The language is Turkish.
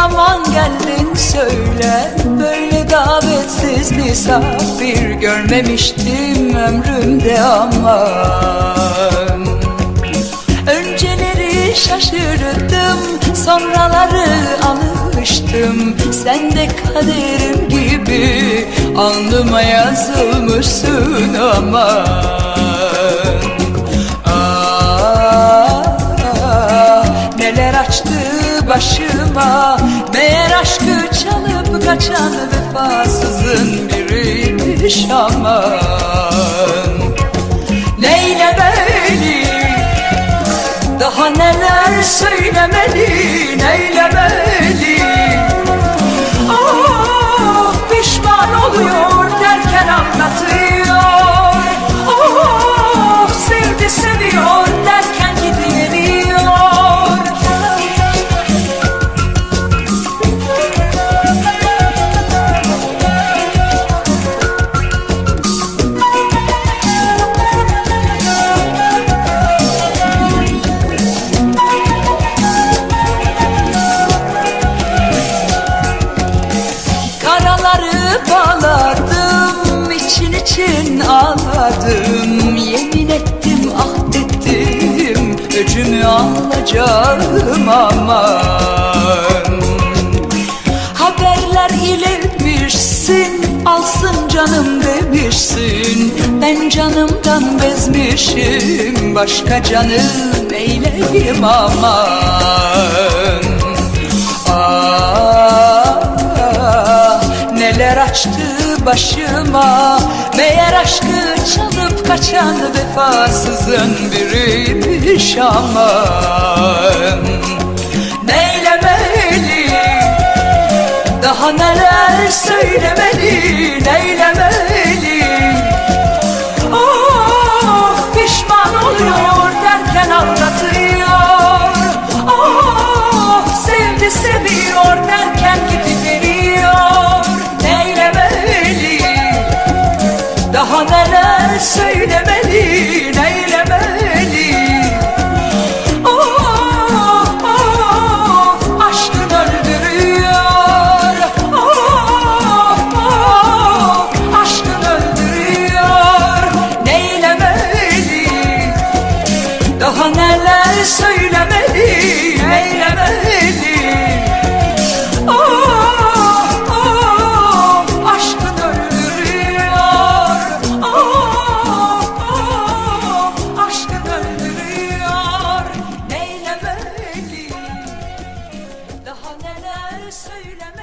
zaman geldin söyle. Böyle davetsiz misafir görmemiştim ömrümde aman Önceleri şaşırdım sonraları alıştım. Sen de kaderim gibi alnıma yazılmışsın aman Ah, neler açtı başıma. Meğer aşkı çalıp kaçan vefasızın biriymiş aman Neyle beni daha neler söylemeli neylemeli Öcümü alacağım aman. Haberler iletmişsin Alsın canım demişsin. Ben canımdan bezmişim Başka canım eyleyim aman? Ah, neler açtı başıma Meğer aşkı çalıp kaçan vefasızın biriymiş aman Neylemeli daha neler söylemeli neylemeli? Oh pişman oluyor derken anlatıyor. Oh sevdi derken söylemeli. söylemem